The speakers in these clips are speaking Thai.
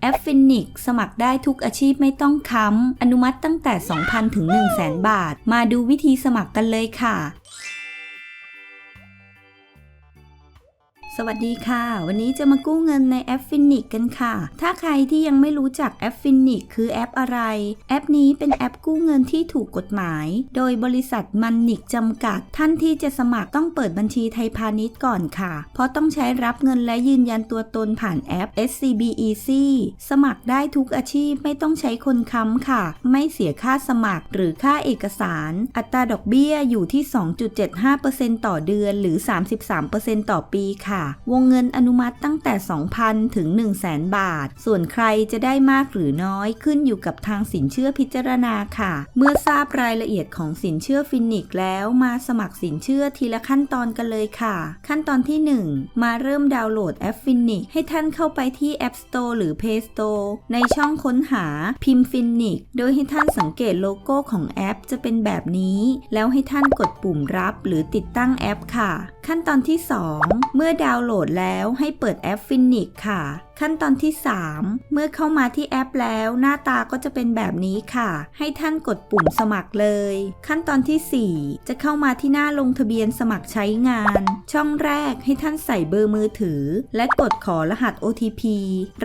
แอปฟินิกสมัครได้ทุกอาชีพไม่ต้องค้ำ อนุมัติตั้งแต่ 2,000 ถึง 100,000บาท มาดูวิธีสมัครกันเลยค่ะ สวัสดีค่ะ วันนี้จะมากู้เงินในแอปฟินิกกันค่ะ ถ้าใครที่ยังไม่รู้จักแอปฟินิกคือแอปอะไร แอปนี้เป็นแอปกู้เงินที่ถูกกฎหมาย โดยบริษัทมันนิกจำกัด ท่านที่จะสมัครต้องเปิดบัญชีไทยพาณิชย์ก่อนค่ะ เพราะต้องใช้รับเงินและยืนยันตัวตนผ่านแอป SCB Easy สมัครได้ทุกอาชีพไม่ต้องใช้คนค้ำค่ะ ไม่เสียค่าสมัครหรือค่าเอกสาร อัตราดอกเบี้ยอยู่ที่ 2.75%ต่อเดือนหรือ 33%ต่อปีค่ะวงเงินอนุมัติตั้งแต่ 2,000 ถึง 100,000 บาท ส่วนใครจะได้มากหรือน้อยขึ้นอยู่กับทางสินเชื่อพิจารณาค่ะ เมื่อทราบรายละเอียดของสินเชื่อฟินิกแล้วมาสมัครสินเชื่อทีละขั้นตอนกันเลยค่ะ ขั้นตอนที่ 1 มาเริ่มดาวน์โหลดแอปฟินิกให้ท่านเข้าไปที่ App Store หรือ Play Store ในช่องค้นหาพิมพ์ฟินิกโดยให้ท่านสังเกตโลโก้ของแอปจะเป็นแบบนี้ แล้วให้ท่านกดปุ่มรับหรือติดตั้งแอปค่ะ ขั้นตอนที่ 2 เมื่อดาวน์โหลดแล้วให้เปิดแอปฟินิกค่ะ ขั้นตอนที่ 3 เมื่อเข้ามาที่แอปแล้วหน้าตาก็จะเป็นแบบนี้ค่ะ ให้ท่านกดปุ่มสมัครเลย ขั้นตอนที่ 4 จะเข้ามาที่หน้าลงทะเบียนสมัครใช้งาน ช่องแรกให้ท่านใส่เบอร์มือถือ และกดขอรหัส OTP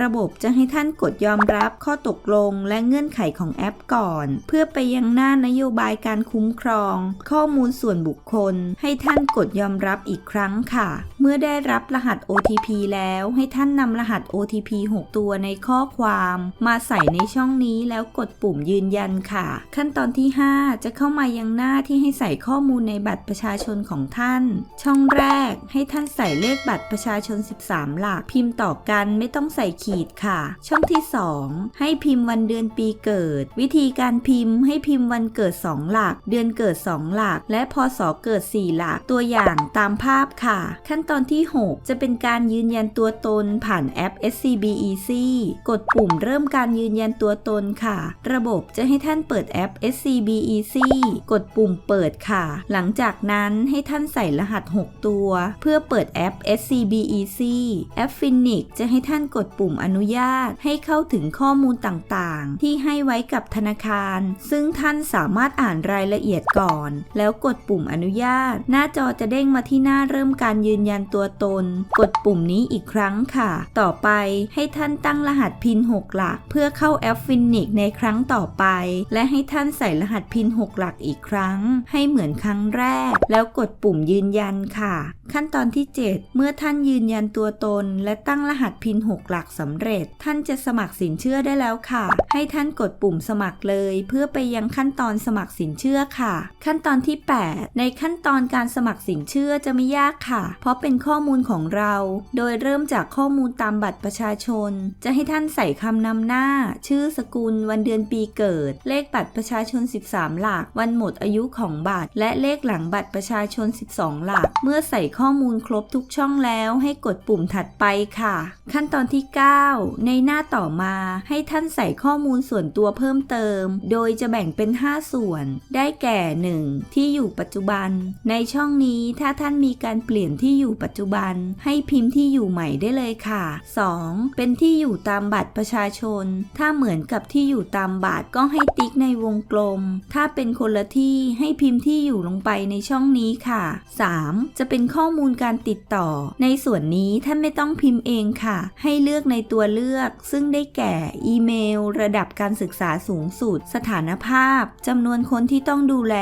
ระบบจะให้ท่านกดยอมรับข้อตกลง และเงื่อนไขของแอปก่อน เพื่อไปยังหน้านโยบายการคุ้มครอง ข้อมูลส่วนบุคคล ให้ท่านกดยอมรับอีกครั้งค่ะ เมื่อได้รับรหัส OTP แล้วให้ท่านนำรหัส OTP 6 ตัวในข้อความ มาใส่ในช่องนี้แล้วกดปุ่มยืนยันค่ะ ขั้นตอนที่ 5 จะเข้ามายังหน้าที่ให้ใส่ข้อมูลในบัตรประชาชนของท่าน ช่องแรกให้ท่านใส่เลขบัตรประชาชน 13 หลัก พิมพ์ต่อกันไม่ต้องใส่ขีดค่ะ ช่องที่ 2 ให้พิมพ์วันเดือนปีเกิด วิธีการพิมพ์ให้พิมพ์วันเกิด 2 หลัก เดือนเกิด 2 หลัก และพศเกิด 4 หลักตัวอย่างตามภาพค่ะ ขั้นตอนอนที่ 6 จะเป็นการยืนยันตัวตนผ่านแอป SCB Easy กดปุ่มเริ่มการยืนยันตัวตนค่ะ ระบบจะให้ท่านเปิดแอป SCB Easy กดปุ่มเปิดค่ะ หลังจากนั้นให้ท่านใส่รหัส 6 ตัว เพื่อเปิดแอป SCB Easy แอป Finix จะให้ท่านกดปุ่มอนุญาต ให้เข้าถึงข้อมูลต่างๆ ที่ให้ไว้กับธนาคาร ซึ่งท่านสามารถอ่านรายละเอียดก่อน แล้วกดปุ่มอนุญาต หน้าจอจะเด้งมาที่หน้าเริ่มการยืนยันตัวตน กดปุ่มนี้อีกครั้งค่ะ ต่อไปให้ท่านตั้งรหัสพิน 6 หลัก เพื่อเข้าแอปฟินิกในครั้งต่อไป และให้ท่านใส่รหัสพิน 6 หลักอีกครั้ง ให้เหมือนครั้งแรก แล้วกดปุ่มยืนยันค่ะ ขั้นตอนที่ 7 เมื่อท่านยืนยันตัวตน และตั้งรหัสพิน 6 หลักสำเร็จ ท่านจะสมัครสินเชื่อได้แล้วค่ะ ให้ท่านกดปุ่มสมัครเลย เพื่อไปยังขั้นตอนสมัครสินเชื่อค่ะ ขั้นตอนที่ 8 ในขั้นตอนการสมัครสินเชื่อจะไม่ยากค่ะ เพราะเป็นข้อมูลของเรา โดยเริ่มจากข้อมูลตามบัตรประชาชน จะให้ท่านใส่คำนำหน้า ชื่อสกุล วันเดือนปีเกิด เลขบัตรประชาชน 13 หลัก วันหมดอายุของบัตร และเลขหลังบัตรประชาชน 12 หลัก เมื่อใส่ข้อมูลครบทุกช่องแล้ว ให้กดปุ่มถัดไปค่ะ ขั้นตอนที่ 9 ในหน้าต่อมาให้ท่านใส่ข้อมูลส่วนตัวเพิ่มเติม โดยจะแบ่งเป็น 5 ส่วน ได้แก่ 1. ที่อยู่ปัจจุบัน ในช่องนี้ถ้าท่านมีการเปลี่ยนที่อยู่ปัจจุบัน ให้พิมพ์ที่อยู่ใหม่ได้เลยค่ะ 2. เป็นที่อยู่ตามบัตรประชาชน ถ้าเหมือนกับที่อยู่ตามบัตรก็ให้ติ๊กในวงกลม ถ้าเป็นคนละที่ให้พิมพ์ที่อยู่ลงไปในช่องนี้ค่ะ 3. จะเป็นข้อมูลการติดต่อ ในส่วนนี้ท่านไม่ต้องพิมพ์เองค่ะ ให้เลือกในตัวเลือก ซึ่งได้แก่อีเมล ระดับการศึกษาสูงสุด สถานภาพจำนวนคนที่ต้องดูแล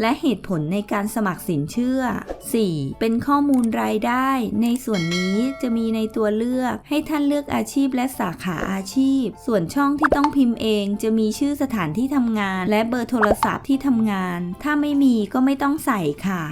และเหตุผลในการสมัครสินเชื่อ 4. เป็นข้อมูลรายายได้ ในส่วนนี้จะมีในตัวเลือกให้ท่านเลือกอาชีพและสาขาอาชีพ ส่วนช่องที่ต้องพิมพ์เองจะมีชื่อสถานที่ทำงาน และเบอร์โทรศัพท์ที่ทำงาน ถ้าไม่มีก็ไม่ต้องใส่ค่ะ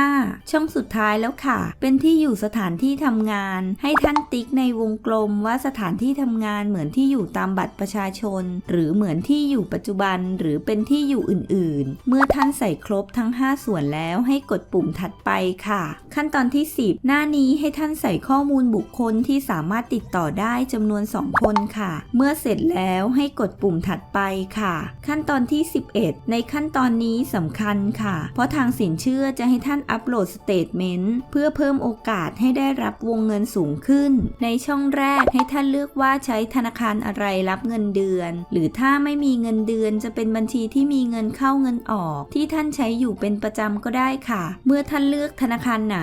5. ช่องสุดท้ายแล้วค่ะ เป็นที่อยู่สถานที่ทำงาน ให้ท่านติ๊กในวงกลมว่าสถานที่ทำงานเหมือนที่อยู่ตามบัตรประชาชน หรือเหมือนที่อยู่ปัจจุบัน หรือเป็นที่อยู่อื่น ๆ เมื่อท่านใส่ครบทั้ง 5 ส่วนแล้วให้กดปุ่มถัดไปค่ะ ขั้นตอนที่10หน้านี้ให้ท่านใส่ข้อมูลบุคคลที่สามารถติดต่อได้จำนวน 2 คนค่ะ เมื่อเสร็จแล้วให้กดปุ่มถัดไปค่ะ ขั้นตอนที่ 11 ในขั้นตอนนี้สำคัญค่ะ เพราะทางสินเชื่อจะให้ท่านอัปโหลดสเตทเมนต์เพื่อเพิ่มโอกาสให้ได้รับวงเงินสูงขึ้น ในช่องแรกให้ท่านเลือกว่าใช้ธนาคารอะไรรับเงินเดือน หรือถ้าไม่มีเงินเดือนจะเป็นบัญชีที่มีเงินเข้าเงินออก ที่ท่านใช้อยู่เป็นประจำก็ได้ค่ะ เมื่อท่านเลือกธนาคารไหน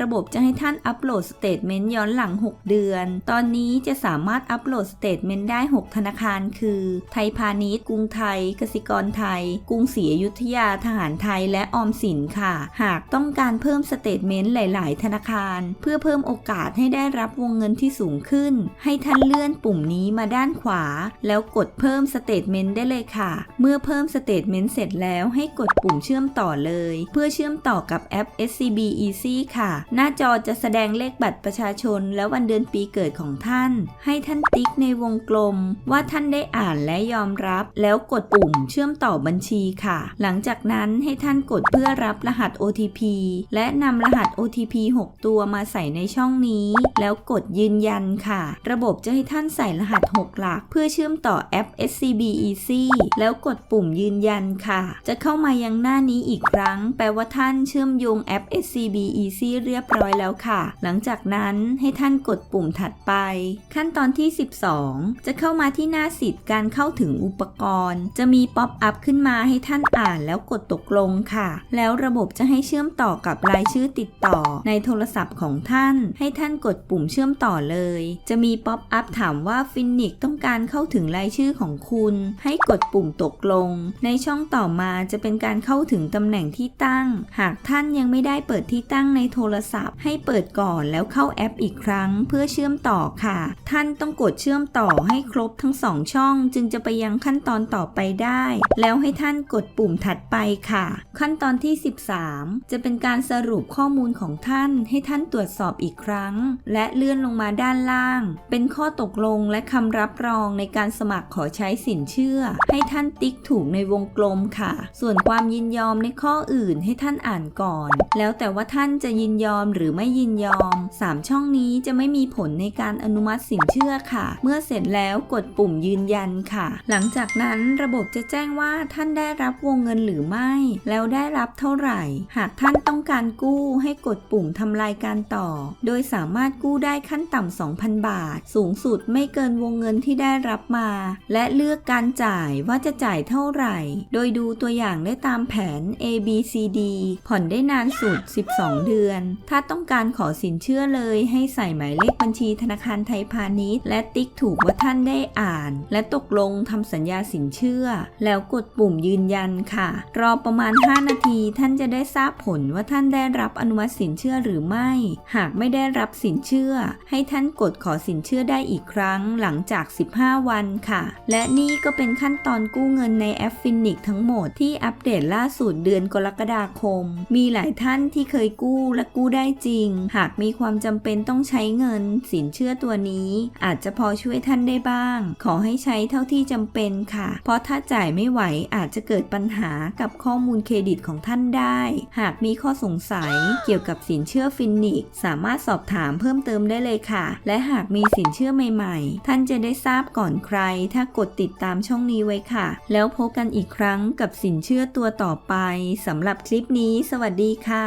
ระบบจะให้ท่านอัปโหลดสเตทเมนต์ย้อนหลัง 6 เดือน ตอนนี้จะสามารถอัปโหลดสเตทเมนต์ได้ 6 ธนาคารคือ ไทยพาณิชย์ กรุงไทย กสิกรไทย กรุงศรีอยุธยา ทหารไทย และออมสินค่ะ หากต้องการเพิ่มสเตทเมนต์หลาย ๆ ธนาคาร เพื่อเพิ่มโอกาสให้ได้รับวงเงินที่สูงขึ้น ให้ท่านเลื่อนปุ่มนี้มาด้านขวา แล้วกดเพิ่มสเตทเมนต์ได้เลยค่ะ เมื่อเพิ่มสเตทเมนต์เสร็จแล้วให้กดปุ่มเชื่อมต่อเลย เพื่อเชื่อมต่อกับแอป SCB Easy ค่ะ หน้าจอจะแสดงเลขบัตรประชาชน และวันเดือนปีเกิดของท่าน ให้ท่านติ๊กในวงกลม ว่าท่านได้อ่านและยอมรับ แล้วกดปุ่มเชื่อมต่อบัญชีค่ะ หลังจากนั้นให้ท่านกดเพื่อรับรหัส OTP และนำรหัส OTP 6 ตัวมาใส่ในช่องนี้ แล้วกดยืนยันค่ะ ระบบจะให้ท่านใส่รหัส 6 หลัก เพื่อเชื่อมต่อแอป SCB Easy แล้วกดปุ่มยืนยันค่ะ จะเข้ามายังหน้านี้อีกครั้ง แปลว่าท่านเชื่อมโยงแอป SCB Easy เรียบร้อยแล้วค่ะ หลังจากนั้นให้ท่านกดปุ่มถัดไป ขั้นตอนที่ 12 จะเข้ามาที่หน้าสิทธิ์การเข้าถึงอุปกรณ์ จะมีป๊อปอัพขึ้นมาให้ท่านอ่านแล้วกดตกลงค่ะ แล้วระบบจะให้เชื่อมต่อกับรายชื่อติดต่อ ในโทรศัพท์ของท่าน ให้ท่านกดปุ่มเชื่อมต่อเลย จะมีป๊อปอัพถามว่าฟินิกต้องการเข้าถึงรายชื่อของคุณ ให้กดปุ่มตกลง ในช่องต่อมาจะเป็นการเข้าถึงตำแหน่งที่ตั้ง หากท่านยังไม่ได้เปิดที่ตั้งในโทรศัพท์ให้เปิดก่อนแล้วเข้าแอปอีกครั้งเพื่อเชื่อมต่อค่ะ ท่านต้องกดเชื่อมต่อให้ครบทั้งสองช่อง จึงจะไปยังขั้นตอนต่อไปได้ แล้วให้ท่านกดปุ่มถัดไปค่ะ ขั้นตอนที่ 13 จะเป็นการสรุปข้อมูลของท่านให้ท่านตรวจสอบอีกครั้ง และเลื่อนลงมาด้านล่าง เป็นข้อตกลงและคำรับรองในการสมัครขอใช้สินเชื่อ ให้ท่านติ๊กถูกในวงกลมค่ะ ส่วนความยินยอมในข้ออื่นให้ท่านอ่านก่อน แล้วแต่ว่าท่านจะยินยอมหรือไม่ยินยอม 3 ช่องนี้จะไม่มีผลในการอนุมัติสินเชื่อค่ะ เมื่อเสร็จแล้วกดปุ่มยืนยันค่ะ หลังจากนั้นระบบจะแจ้งว่าท่านได้รับวงเงินหรือไม่ แล้วได้รับเท่าไหร่ หากท่านต้องการกู้ให้กดปุ่มทำลายการต่อ โดยสามารถกู้ได้ขั้นต่ำ2,000 บาท สูงสุดไม่เกินวงเงินที่ได้รับมา และเลือกการจ่ายว่าจะจ่ายเท่าไหร่ โดยดูตัวอย่างได้ตามแผน A B C D ผ่อนได้นานสุด 12 เดือน ถ้าต้องการขอสินเชื่อเลย ให้ใส่หมายเลขบัญชีธนาคารไทยพาณิชย์ และติ๊กถูกว่าท่านได้อ่าน และตกลงทำสัญญาสินเชื่อ แล้วกดปุ่มยืนยันค่ะ รอประมาณ 5 นาทีท่านจะได้ทราบผลว่าท่านได้รับอนุมัติสินเชื่อหรือไม่ หากไม่ได้รับสินเชื่อ ให้ท่านกดขอสินเชื่อได้อีกครั้งหลังจาก 15 วันค่ะ และนี่ก็เป็นขั้นตอนกู้เงินในแอปฟินิกทั้งหมดที่อัปเดตล่าสุดเดือนกรกฎาคม มีหลายท่านที่เคยกู้และกู้ได้จริง หากมีความจำเป็นต้องใช้เงิน สินเชื่อตัวนี้ อาจจะพอช่วยท่านได้บ้าง ขอให้ใช้เท่าที่จำเป็นค่ะ เพราะถ้าจ่ายไม่ไหวอาจจะเกิดปัญหากับข้อมูลเครดิตของท่านได้ หากมีข้อสงสัยเกี่ยวกับสินเชื่อฟินิกสามารถสอบถามเพิ่มเติมได้เลยค่ะ และหากมีสินเชื่อใหม่ๆ ท่านจะได้ทราบก่อนใคร ถ้ากดติดตามช่องนี้ไว้ค่ะ แล้วพบกันอีกครั้งกับสินเชื่อตัวต่อไปสำหรับคลิปนี้ สวัสดีค่ะ